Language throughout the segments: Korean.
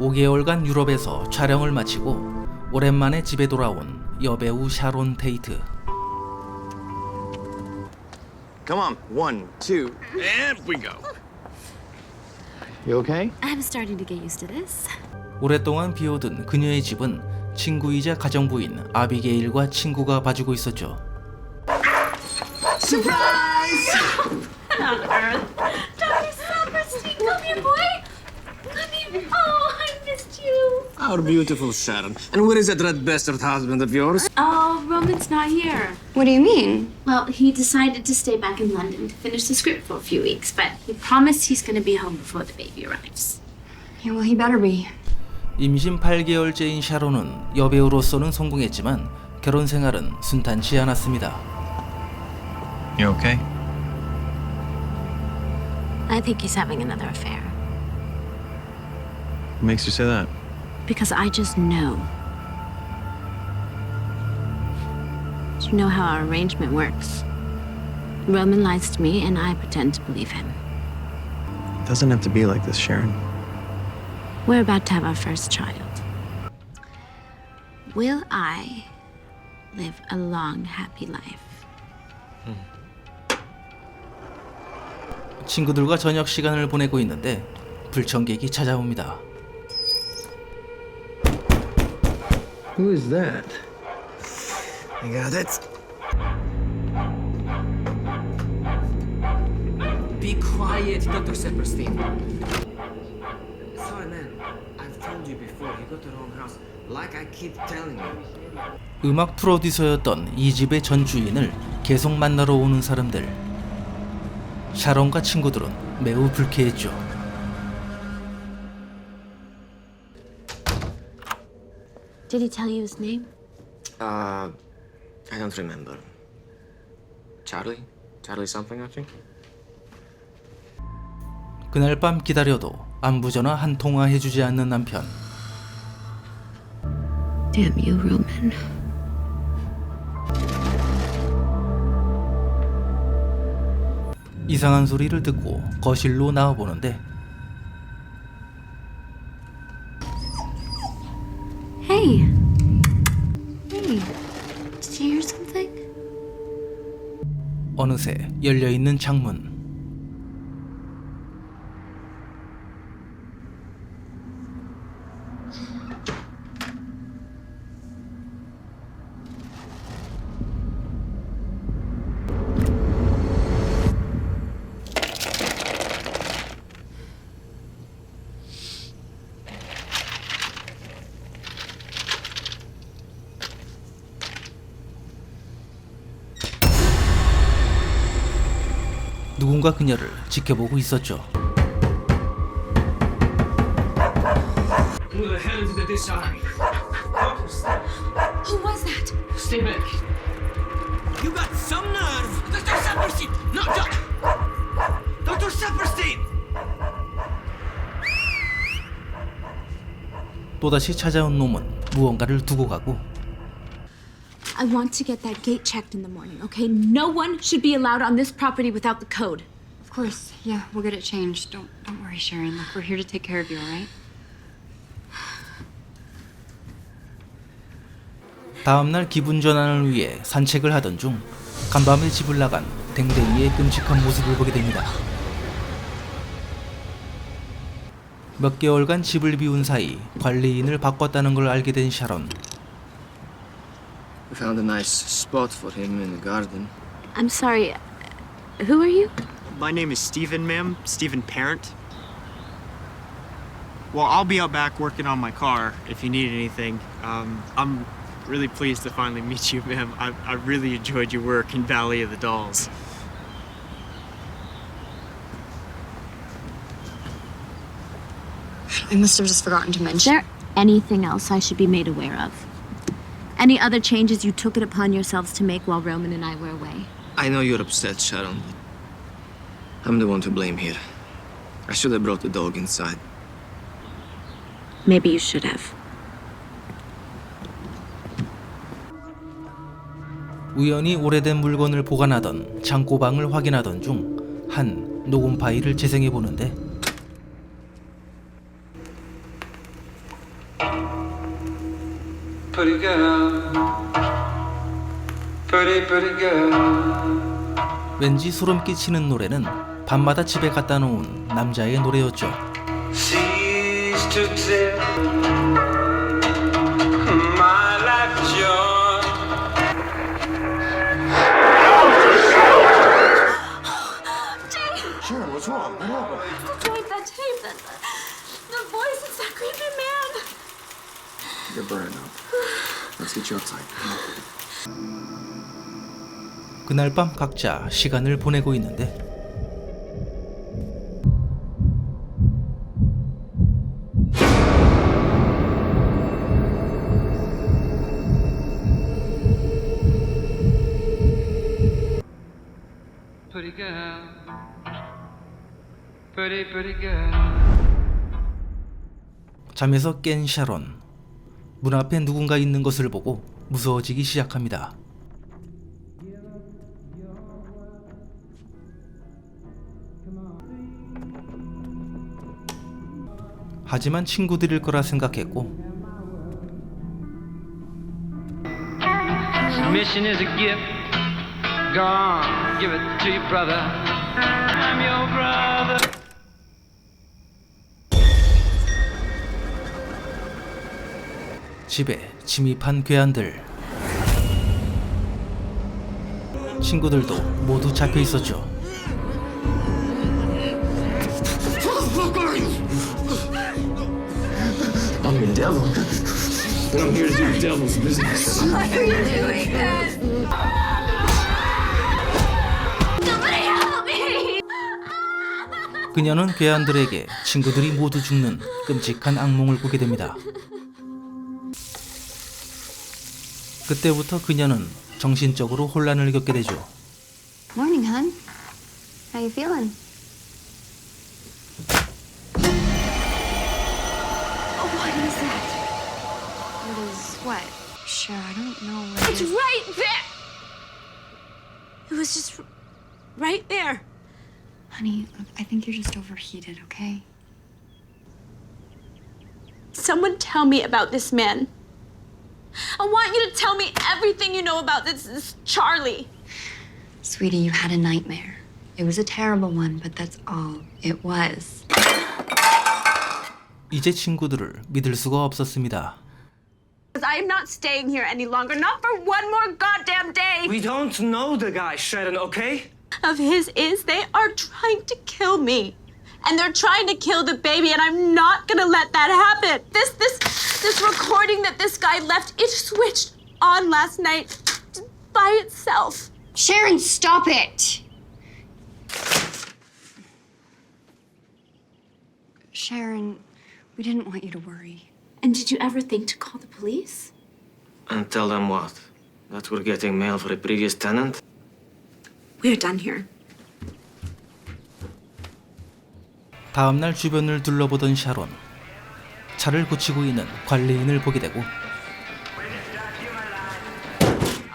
5개월간 유럽에서 촬영을 마치고 오랜만에 집에 돌아온 여배우 샤론 테이트. Come on. One, two. And we go. You okay? I'm starting to get used to this. 오랫동안 비워둔 그녀의 집은 친구이자 가정부인 아비게일과 친구가 봐주고 있었죠. Dr. Silverstein, come here, boy. Come here. Oh, I missed you. Our beautiful Sharon. And where is that red bastard husband of yours? Oh, Roman's not here. What do you mean? Well, he decided to stay back in London to finish the script for a few weeks, but he promised he's going to be home before the baby arrives. Yeah, well, he better be. 임신 8개월째인 샤론은 여배우로서는 성공했지만 결혼 생활은 순탄치 않았습니다. You okay? I think he's having another affair What makes you say that? because I just know. You know how our arrangement works. Roman lies to me, and I pretend to believe him. It doesn't have to be like this, Sharon. We're about to have our first child. Will I live a long, happy life? 친구들과 저녁 시간을 보내고 있는데 불청객이 찾아옵니다. Who is that? I got it. Be quiet, Dr. Sepperstein. Sorry, man. I've told you before, you got the wrong house. Like I keep telling you. 음악 프로듀서였던 이 집의 전 주인을 계속 만나러 오는 사람들. 샤론과 친구들은 매우 불쾌했죠. Did he tell you his name? Uh, I don't remember. Charlie? Charlie something, I think? 그날 밤 기다려도 안부 전화 한 통화 해주지 않는 남편. Damn you, Roman. 이상한 소리를 듣고 거실로 나와 보는데 Hey. Hey. Did you hear something? 어느새 열려 있는 창문. 누군가 그녀를 지켜보고 있었죠. 또다시 찾아온 놈은 무언가를 두고 가고 I want to get that gate checked in the morning, okay? No one should be allowed on this property without the code. Of course. Yeah, we'll get it changed. Don't don't worry, Sharon. Look, we're here to take care of you, all right? 다음 날 기분 전환을 위해 산책을 하던 중 간밤에 집을 나간 댕댕이의 끔찍한 모습을 보게 됩니다. 몇 개월간 집을 비운 사이 관리인을 바꿨다는 걸 알게 된 샤론. We found a nice spot for him in the garden. I'm sorry. Who are you? My name is Stephen, ma'am. Stephen Parent. Well, I'll be out back working on my car if you need anything. Um, I'm really pleased to finally meet you, ma'am. I, I really enjoyed your work in Valley of the Dolls. I must have just forgotten to Is mention. there anything else I should be made aware of? Any other changes you took it upon yourselves to make while Roman and I were away? I know you're upset, Sharon, but I'm the one to blame here. I should have brought the dog inside. Maybe you should have. 우연히 오래된 물건을 보관하던 창고방을 확인하던 중 한 녹음 파일을 재생해 보는데 pretty girl. Pretty, pretty girl. 왠지 소름 끼치는 노래는 밤마다 집에 갖다 놓은 남자의 노래였죠. Cease to tell my life joy. Wait, that tape, that, the voice, it's that creepy man. You're burning up. Let's get you outside. 그날 밤 각자 시간을 보내고 있는데 Pretty girl. Pretty, pretty girl. 잠에서 깬 샤론. 문 앞에 누군가 있는 것을 보고 무서워지기 시작합니다. 하지만 친구들일 거라 생각했고. 집에 침입한 괴한들. 친구들도 모두 잡혀 있었죠. 그녀는 괴한들에게 친구들이 모두 죽는 끔찍한 악몽을 꾸게 됩니다. 그때부터 그녀는 정신적으로 혼란을 겪게 되죠. Morning, hon. How you feeling? Oh, what is that? What is what? Sure, I don't know what it It's is. right there! It was just r- right there. Honey, look, I think you're just overheated, okay? Someone tell me about this man. I want you to tell me everything you know about this, this Charlie. Sweetie, you had a nightmare. It was a terrible one, but that's all it was. 이제 친구들을 믿을 수가 없었습니다. Because I am not staying here any longer, not for one more goddamn day. We don't know the guy, Sharon, okay? of his is they are trying to kill me. And they're trying to kill the baby, and I'm not gonna let that happen. This this this recording that this guy left, it switched on last night by itself. Sharon, stop it! Sharon, we didn't want you to worry. And did you ever think to call the police? And tell them what? That we're getting mail for a previous tenant? We're done here. 다음날 주변을 둘러보던 샤론. 차를 고치고 있는 관리인을 보게 되고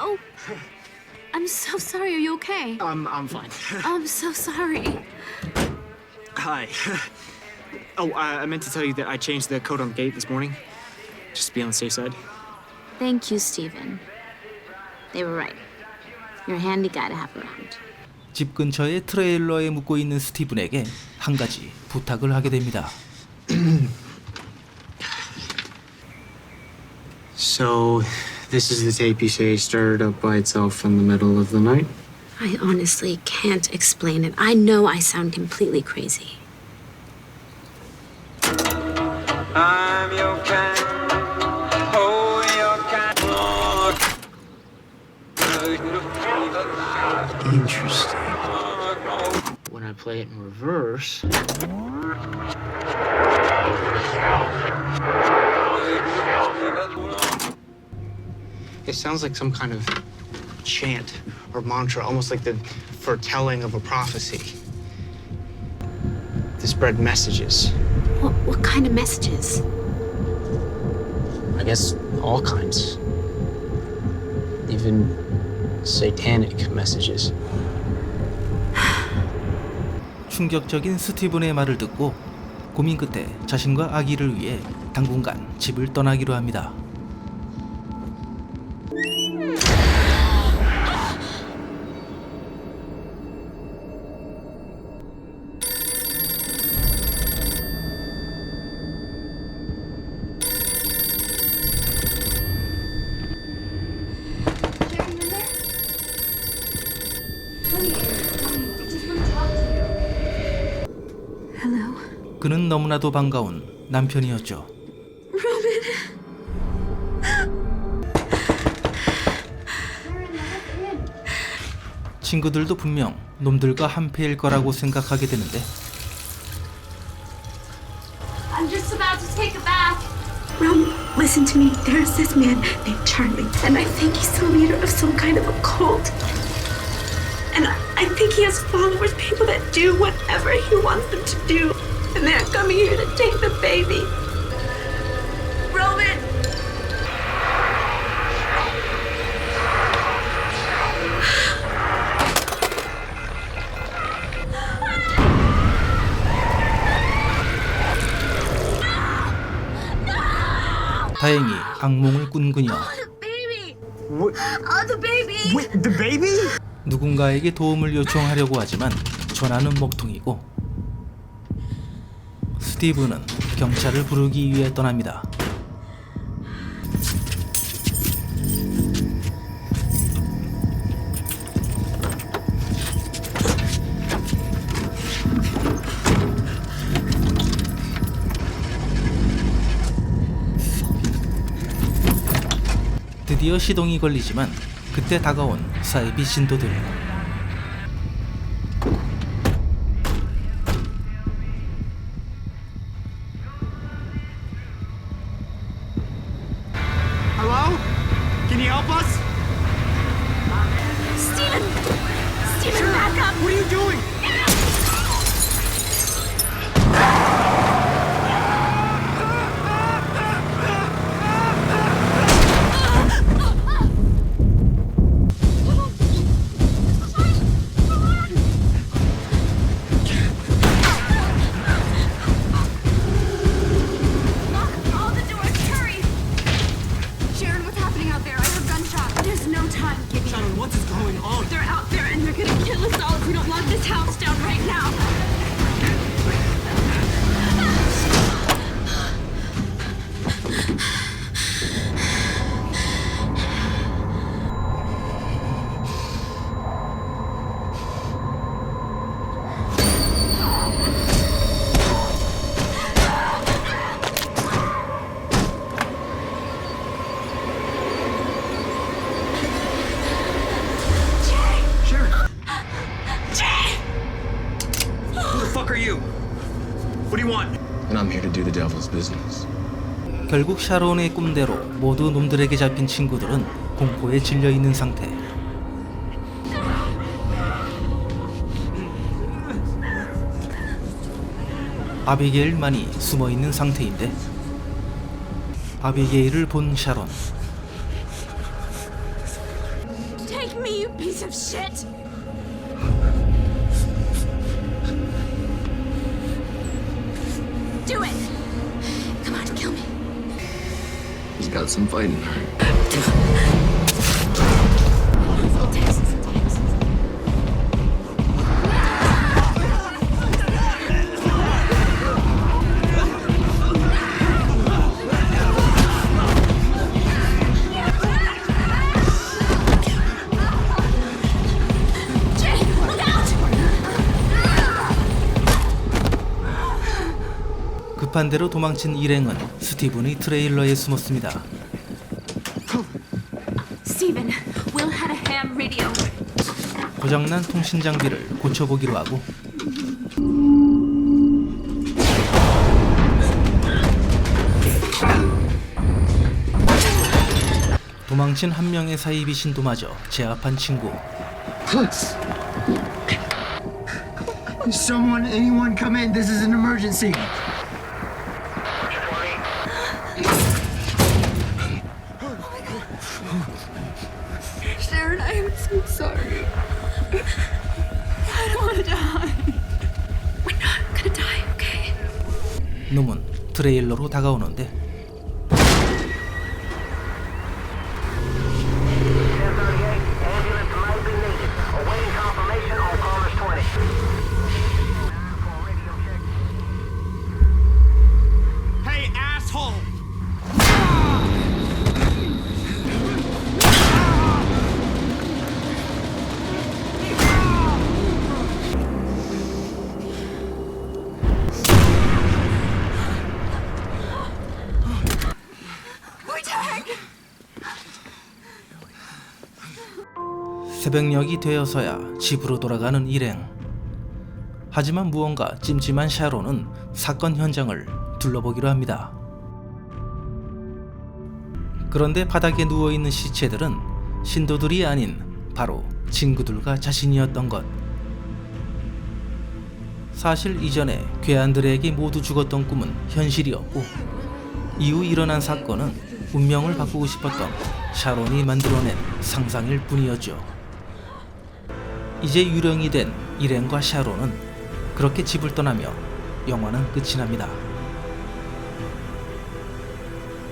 Oh, I'm so sorry. Are you okay? I'm, I'm fine. I'm so sorry. Hi. oh, uh, I meant to tell you that I changed the code on the gate this morning. Just to be on the safe side. Thank you, Stephen. They were right. You're a handy guy to have around. 집 근처의 트레일러에 묵고 있는 스티븐에게 한 가지 부탁을 하게 됩니다. So, this is the tape you say started up by itself in the middle of the night? I honestly can't explain it. I know I sound completely crazy. I'm your kind. Oh, your kind. Interesting. When I play it in reverse. It sounds like some kind of chant or mantra, almost like the foretelling of a prophecy. To spread messages. What, what kind of messages? I guess all kinds. Even satanic messages. 충격적인 스티븐의 말을 듣고 고민 끝에 자신과 아기를 위해 당분간 집을 떠나기로 합니다. 그는 너무나도 반가운 남편이었죠. 친구들도 분명 놈들과 한패일 거라고 생각하게 되는데 I'm just about to take a bath. Rum, listen to me. There's this man named Charlie, and I think he's the leader of some kind of a cult. And I, I think he has followers, people that do whatever he wants them to do. And they're coming here to take the baby. Roman! 다행히 악몽을 꾼 그녀 Baby! What? Oh, the baby! Wait, the baby? 누군가에게 도움을 요청하려고 하지만 전화는 먹통이고 스티브는 경찰을 부르기 위해 떠납니다. 드디어 시동이 걸리지만 그때 다가온 사이비 신도들 And I'm here to do the devil's business. 결국 샤론의 꿈대로 모두 놈들에게 잡힌 친구들은 공포에 질려 있는 상태. 아비게일만이 숨어 있는 상태인데 아비게일을 본 샤론 Take me, you piece of shit! He's got 급한 대로 도망친 일행은 스티븐의 트레일러에 숨었습니다. Steven, Will had a ham radio. 고장난 통신 장비를 고쳐보기로 하고 도망친 한 명의 사이비 신도마저 제압한 친구 Someone, anyone come in. This is an emergency. Sorry. I don't want to die. We're not gonna die, okay? 놈은 트레일러로 다가오는데 새벽녘이 되어서야 집으로 돌아가는 일행. 하지만 무언가 찜찜한 샤론은 사건 현장을 둘러보기로 합니다. 그런데 바닥에 누워 있는 시체들은 신도들이 아닌 바로 친구들과 자신이었던 것. 사실 이전에 괴한들에게 모두 죽었던 꿈은 현실이었고 이후 일어난 사건은 운명을 바꾸고 싶었던 샤론이 만들어낸 상상일 뿐이었죠. 이제 유령이 된 일행과 샤론은 그렇게 집을 떠나며 영화는 끝이 납니다.